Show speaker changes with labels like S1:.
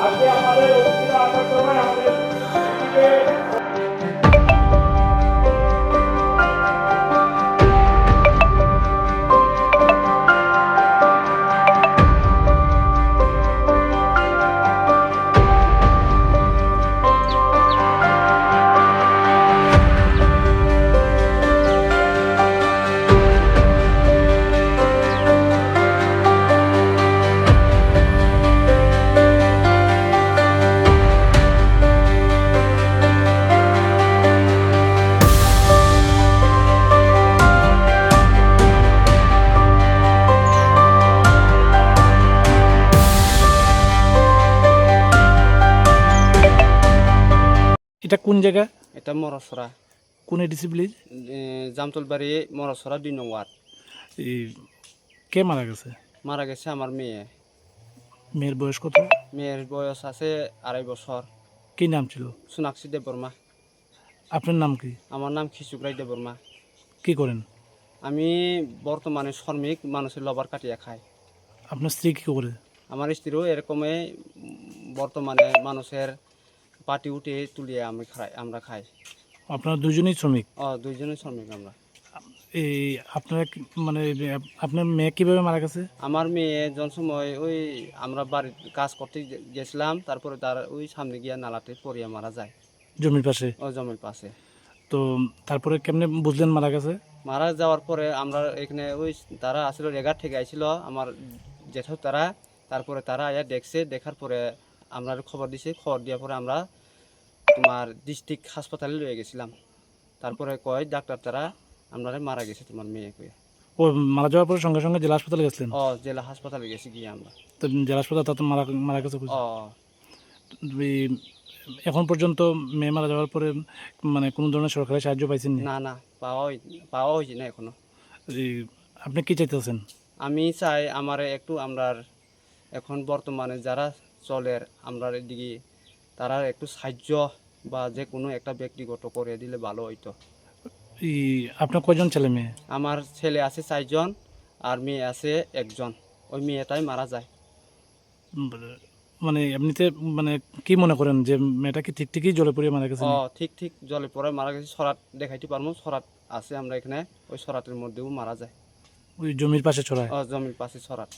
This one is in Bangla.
S1: আজকে আমাদের অতিথিরা আসার সময় আমাদের এটা কোন জায়গা?
S2: এটা মরসরা।
S1: কোন এডিসি ভিলেজ
S2: জামতলবাড়ি মরসরা দুই নং ওয়ার্ড।
S1: এই কে মারা গেছে?
S2: মারা গেছে আমার মেয়ে।
S1: মেয়ের বয়স কত?
S2: মেয়ের বয়স আছে আড়াই বছর।
S1: কি নাম ছিল?
S2: সোনাক্ষী দেববর্মা।
S1: আপনার নাম কি?
S2: আমার নাম খিচুকরাই দেববর্মা।
S1: কি করেন?
S2: আমি বর্তমানে শ্রমিক মানুষের লবার কাটিয়া খাই।
S1: আপনার স্ত্রী কি করে?
S2: আমার স্ত্রীও এরকমই বর্তমানে মানুষের পাটি উঠে তুলিয়ে আমি খাই আমরা খাই।
S1: আপনারা দুজনেই শ্রমিক?
S2: ও দুইজনে শ্রমিক আমরা।
S1: এই আপনার মানে আপনার মেয়ে কীভাবে মারা গেছে?
S2: আমার মেয়ে যখন সময় ওই আমরা বাড়ির কাজ করতে গেছিলাম তারপরে তার ওই সামনে গিয়া নালাতে পড়িয়া মারা যায়।
S1: জমির পাশে?
S2: ও জমির পাশে।
S1: তো তারপরে কেমনে বুঝলেন মারা গেছে?
S2: মারা যাওয়ার পরে আমরা এখানে ওই তারা আসলে রেগার থেকে আইছিল আমার জেঠু তারা। তারপরে তারা আয়া দেখছে দেখার পরে আমরা খবর দিছে খবর দেওয়ার পরে আমরা তোমার ডিস্ট্রিক্ট হাসপাতালে লয়ে গেছিলাম। তারপরে কয় ডাক্তার তারা আমরা মারা গেছে তোমার মেয়ে কয়ে।
S1: ও মারা যাওয়ার পরে সঙ্গে সঙ্গে জেলা হাসপাতালে গেছিলেন?
S2: ও জেলা হাসপাতালে গেছি গিয়ে আমরা।
S1: তো জেলা হাসপাতাল তাতে মারা মারা গেছে
S2: ও।
S1: এখন পর্যন্ত মেয়ে মারা যাওয়ার পরে মানে কোনো ধরনের সরকারি সাহায্য পাইছেন
S2: না? না পাওয়া পাওয়া হয়েছে না এখনও।
S1: আপনি কি চাইতেছেন?
S2: আমি চাই আমার একটু আমরার এখন বর্তমানে যারা চলের আমরার এদিকে তারা একটু সাহায্য বা যে কোনো একটা ব্যক্তিগত করে দিলে ভালো হইতো।
S1: আপনার কয়জন ছেলে মেয়ে?
S2: আমার ছেলে আছে চারজন আর মেয়ে আছে একজন। ওই মেয়েটাই মারা যায়।
S1: মানে এমনিতে মানে কি মনে করেন যে মেয়েটা কি ঠিক ঠিকই জলে পড়ে মারা গেছে
S2: ও ঠিক ঠিক জলে পড়ে মারা গেছে। সরাত দেখাইতে পারব সরাত আছে আমরা এখানে। ওই সরাতের মধ্যেও মারা যায়।
S1: ওই জমির পাশে ছড়ায়?
S2: ও জমির পাশে সরাত